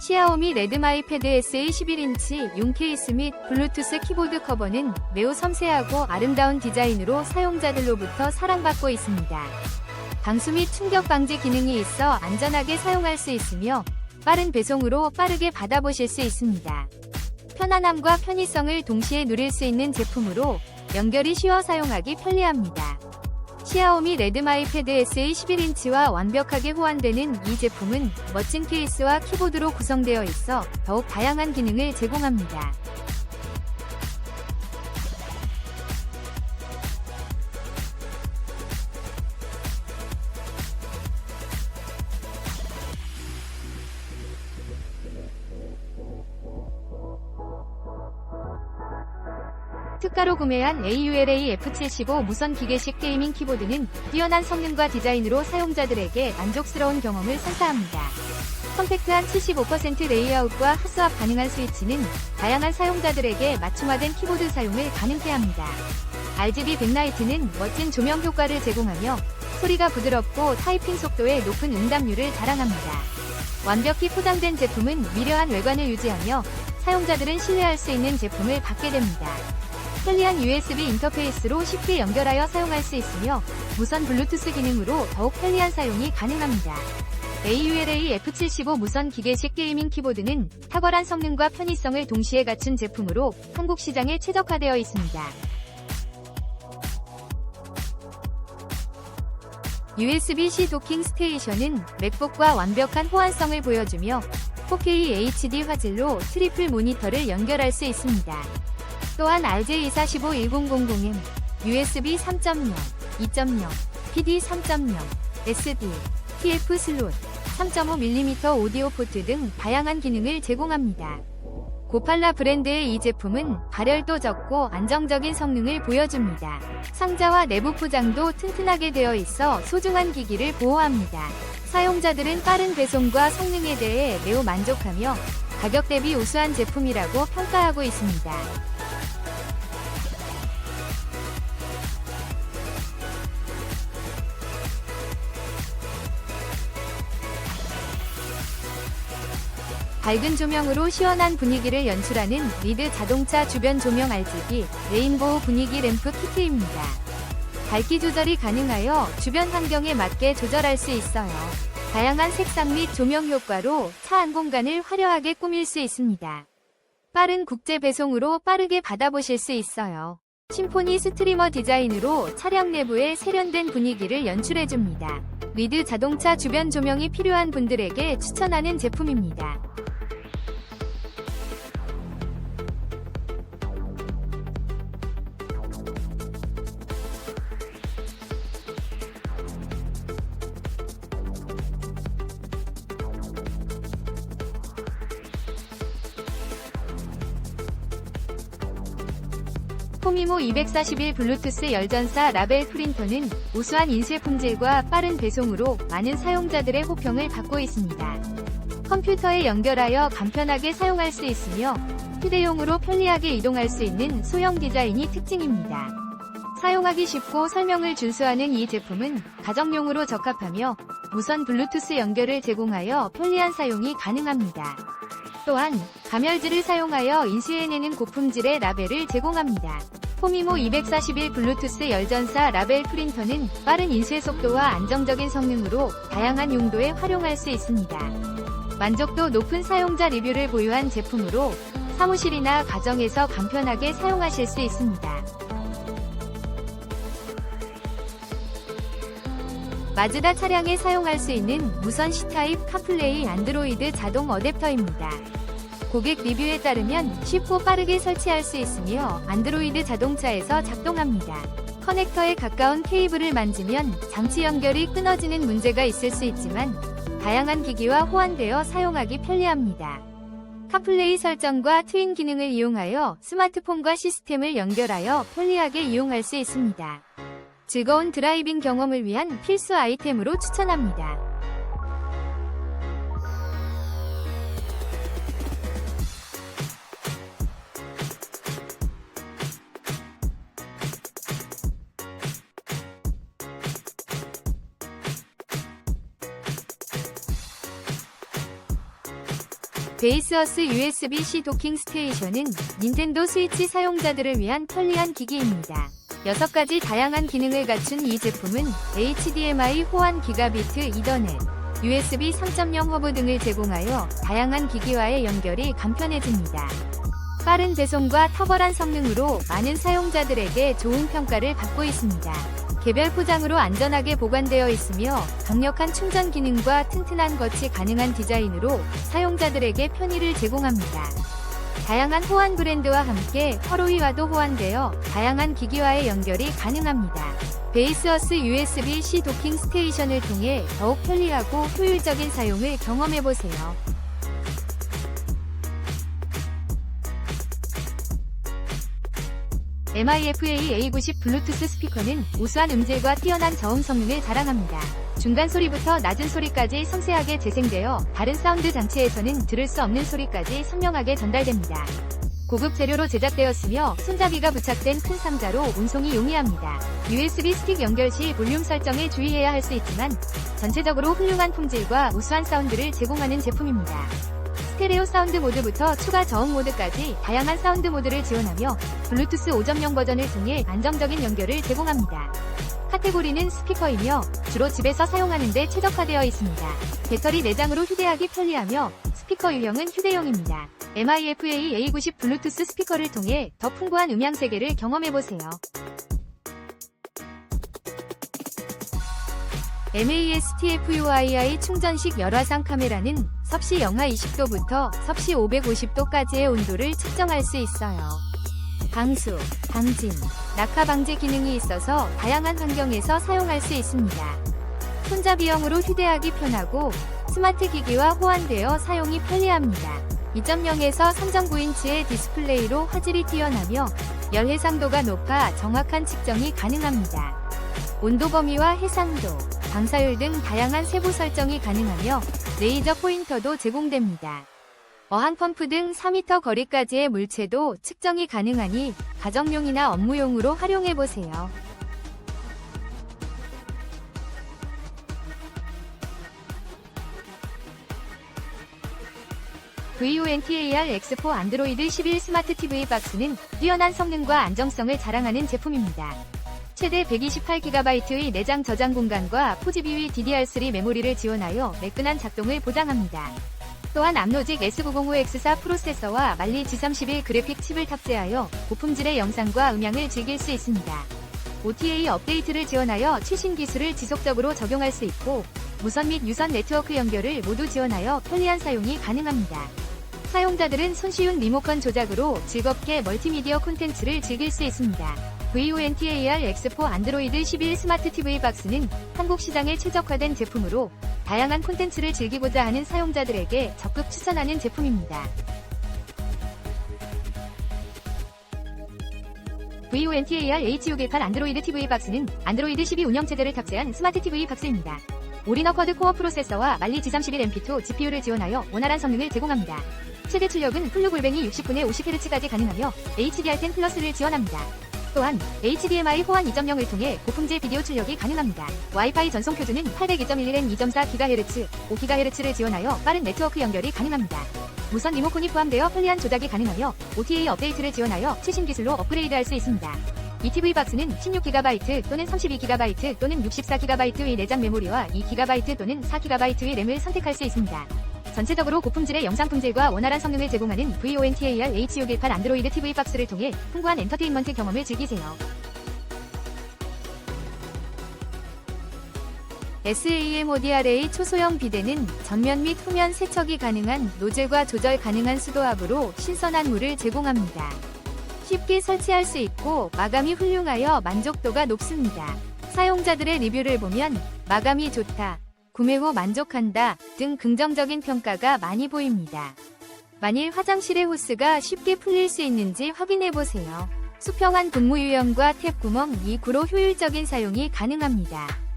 시아오미 레드마이 패드 SE 11인치 용 케이스 및 블루투스 키보드 커버는 매우 섬세하고 아름다운 디자인으로 사용자들로부터 사랑받고 있습니다. 방수 및 충격 방지 기능이 있어 안전하게 사용할 수 있으며 빠른 배송으로 빠르게 받아보실 수 있습니다. 편안함과 편의성을 동시에 누릴 수 있는 제품으로 연결이 쉬워 사용하기 편리합니다. 시아오미 레드마이 패드 SE 11인치와 완벽하게 호환되는 이 제품은 멋진 케이스와 키보드로 구성되어 있어 더욱 다양한 기능을 제공합니다. 특가로 구매한 AULA F75 무선 기계식 게이밍 키보드는 뛰어난 성능과 디자인으로 사용자들에게 만족스러운 경험을 선사합니다. 컴팩트한 75% 레이아웃과 핫스왑 가능한 스위치는 다양한 사용자들에게 맞춤화된 키보드 사용을 가능케 합니다. RGB 백라이트는 멋진 조명 효과를 제공하며 소리가 부드럽고 타이핑 속도의 높은 응답률을 자랑합니다. 완벽히 포장된 제품은 미려한 외관을 유지하며 사용자들은 신뢰할 수 있는 제품을 받게 됩니다. 편리한 USB 인터페이스로 쉽게 연결하여 사용할 수 있으며 무선 블루투스 기능으로 더욱 편리한 사용이 가능합니다. AULA F75 무선 기계식 게이밍 키보드는 탁월한 성능과 편의성을 동시에 갖춘 제품으로 한국 시장에 최적화되어 있습니다. USB-C 도킹 스테이션은 맥북과 완벽한 호환성을 보여주며 4K HD 화질로 트리플 모니터를 연결할 수 있습니다. 또한 RJ2451000M, USB 3.0, 2.0, PD 3.0, SD, TF 슬롯, 3.5mm 오디오 포트 등 다양한 기능을 제공합니다. 고팔라 브랜드의 이 제품은 발열도 적고 안정적인 성능을 보여줍니다. 상자와 내부 포장도 튼튼하게 되어 있어 소중한 기기를 보호합니다. 사용자들은 빠른 배송과 성능에 대해 매우 만족하며 가격 대비 우수한 제품이라고 평가하고 있습니다. 밝은 조명으로 시원한 분위기를 연출하는 리드 자동차 주변 조명 RGB 레인보우 분위기 램프 키트입니다. 밝기 조절이 가능하여 주변 환경에 맞게 조절할 수 있어요. 다양한 색상 및 조명 효과로 차 안 공간을 화려하게 꾸밀 수 있습니다. 빠른 국제 배송으로 빠르게 받아보실 수 있어요. 심포니 스트리머 디자인으로 차량 내부에 세련된 분위기를 연출해줍니다. 리드 자동차 주변 조명이 필요한 분들에게 추천하는 제품입니다. 포미모 241 블루투스 열전사 라벨 프린터는 우수한 인쇄 품질과 빠른 배송으로 많은 사용자들의 호평을 받고 있습니다. 컴퓨터에 연결하여 간편하게 사용할 수 있으며 휴대용으로 편리하게 이동할 수 있는 소형 디자인이 특징입니다. 사용하기 쉽고 설명을 준수하는 이 제품은 가정용으로 적합하며 무선 블루투스 연결을 제공하여 편리한 사용이 가능합니다. 또한 가멸지를 사용하여 인쇄해내는 고품질의 라벨을 제공합니다. 포미모 241 블루투스 열전사 라벨 프린터는 빠른 인쇄 속도와 안정적인 성능으로 다양한 용도에 활용할 수 있습니다. 만족도 높은 사용자 리뷰를 보유한 제품으로 사무실이나 가정에서 간편하게 사용하실 수 있습니다. 마즈다 차량에 사용할 수 있는 무선 C타입 카플레이 안드로이드 자동 어댑터입니다. 고객 리뷰에 따르면 쉽고 빠르게 설치할 수 있으며 안드로이드 자동차에서 작동합니다. 커넥터에 가까운 케이블을 만지면 장치 연결이 끊어지는 문제가 있을 수 있지만 다양한 기기와 호환되어 사용하기 편리합니다. 카플레이 설정과 트윈 기능을 이용하여 스마트폰과 시스템을 연결하여 편리하게 이용할 수 있습니다. 즐거운 드라이빙 경험을 위한 필수 아이템으로 추천합니다. 베이스어스 USB-C 도킹 스테이션은 닌텐도 스위치 사용자들을 위한 편리한 기기입니다. 6가지 다양한 기능을 갖춘 이 제품은 HDMI 호환 기가비트 이더넷, USB 3.0 허브 등을 제공하여 다양한 기기와의 연결이 간편해집니다. 빠른 배송과 탁월한 성능으로 많은 사용자들에게 좋은 평가를 받고 있습니다. 개별 포장으로 안전하게 보관되어 있으며 강력한 충전 기능과 튼튼한 거치 가능한 디자인으로 사용자들에게 편의를 제공합니다. 다양한 호환 브랜드와 함께 허로위와도 호환되어 다양한 기기와의 연결이 가능합니다. 베이스어스 USB-C 도킹 스테이션을 통해 더욱 편리하고 효율적인 사용을 경험해보세요. MIFA A90 블루투스 스피커는 우수한 음질과 뛰어난 저음 성능을 자랑합니다. 중간 소리부터 낮은 소리까지 섬세하게 재생되어 다른 사운드 장치에서는 들을 수 없는 소리까지 선명하게 전달됩니다. 고급 재료로 제작되었으며 손잡이가 부착된 큰 상자로 운송이 용이합니다. USB 스틱 연결 시 볼륨 설정에 주의해야 할 수 있지만 전체적으로 훌륭한 품질과 우수한 사운드를 제공하는 제품입니다. 스테레오 사운드 모드부터 추가 저음 모드까지 다양한 사운드 모드를 지원하며 블루투스 5.0 버전을 통해 안정적인 연결을 제공합니다. 카테고리는 스피커이며 주로 집에서 사용하는 데 최적화되어 있습니다. 배터리 내장으로 휴대하기 편리하며 스피커 유형은 휴대용입니다. MIFA A90 블루투스 스피커를 통해 더 풍부한 음향 세계를 경험해보세요. MASTFUII 충전식 열화상 카메라는 섭씨 영하 20도부터 섭씨 550도까지의 온도를 측정할 수 있어요. 방수, 방진, 낙하 방지 기능이 있어서 다양한 환경에서 사용할 수 있습니다. 손잡이형으로 휴대하기 편하고 스마트 기기와 호환되어 사용이 편리합니다. 2.0에서 3.9인치의 디스플레이로 화질이 뛰어나며 열 해상도가 높아 정확한 측정이 가능합니다. 온도 범위와 해상도, 방사율 등 다양한 세부 설정이 가능하며 레이저 포인터도 제공됩니다. 어항 펌프 등 4m 거리까지의 물체도 측정이 가능하니 가정용이나 업무용으로 활용해보세요. VONTAR X4 안드로이드 11 스마트 TV 박스는 뛰어난 성능과 안정성을 자랑하는 제품입니다. 최대 128GB의 내장 저장 공간과 4GB DDR3 메모리를 지원하여 매끈한 작동을 보장합니다. 또한 암로직 S905X4 프로세서와 말리 G31 그래픽 칩을 탑재하여 고품질의 영상과 음향을 즐길 수 있습니다. OTA 업데이트를 지원하여 최신 기술을 지속적으로 적용할 수 있고 무선 및 유선 네트워크 연결을 모두 지원하여 편리한 사용이 가능합니다. 사용자들은 손쉬운 리모컨 조작으로 즐겁게 멀티미디어 콘텐츠를 즐길 수 있습니다. VONTAR X4 안드로이드 11 스마트 TV 박스는 한국 시장에 최적화된 제품으로 다양한 콘텐츠를 즐기고자 하는 사용자들에게 적극 추천하는 제품입니다. VONTAR H618 안드로이드 TV 박스는 안드로이드 12 운영체제를 탑재한 스마트 TV 박스입니다. 올인어 쿼드 코어 프로세서와 말리 G31 MP2 GPU를 지원하여 원활한 성능을 제공합니다. 최대 출력은 풀루 골뱅이 60분에 50Hz까지 가능하며 HDR10 플러스를 지원합니다. 또한 HDMI 호환 2.0을 통해 고품질 비디오 출력이 가능합니다. 와이파이 전송 표준은 802.11n 2.4GHz, 5GHz를 지원하여 빠른 네트워크 연결이 가능합니다. 무선 리모컨이 포함되어 편리한 조작이 가능하며 OTA 업데이트를 지원하여 최신 기술로 업그레이드할 수 있습니다. 이 TV 박스는 16GB 또는 32GB 또는 64GB의 내장 메모리와 2GB 또는 4GB의 램을 선택할 수 있습니다. 전체적으로 고품질의 영상 품질과 원활한 성능을 제공하는 VONTAR H618 안드로이드 TV 박스를 통해 풍부한 엔터테인먼트 경험을 즐기세요. SAMODRA 초소형 비데는 전면 및 후면 세척이 가능한 노즐과 조절 가능한 수도압으로 신선한 물을 제공합니다. 쉽게 설치할 수 있고 마감이 훌륭하여 만족도가 높습니다. 사용자들의 리뷰를 보면 마감이 좋다, 구매 후 만족한다 등 긍정적인 평가가 많이 보입니다. 만일 화장실의 호스가 쉽게 풀릴 수 있는지 확인해 보세요. 수평한 분무 유형과 탭 구멍 2구로 효율적인 사용이 가능합니다.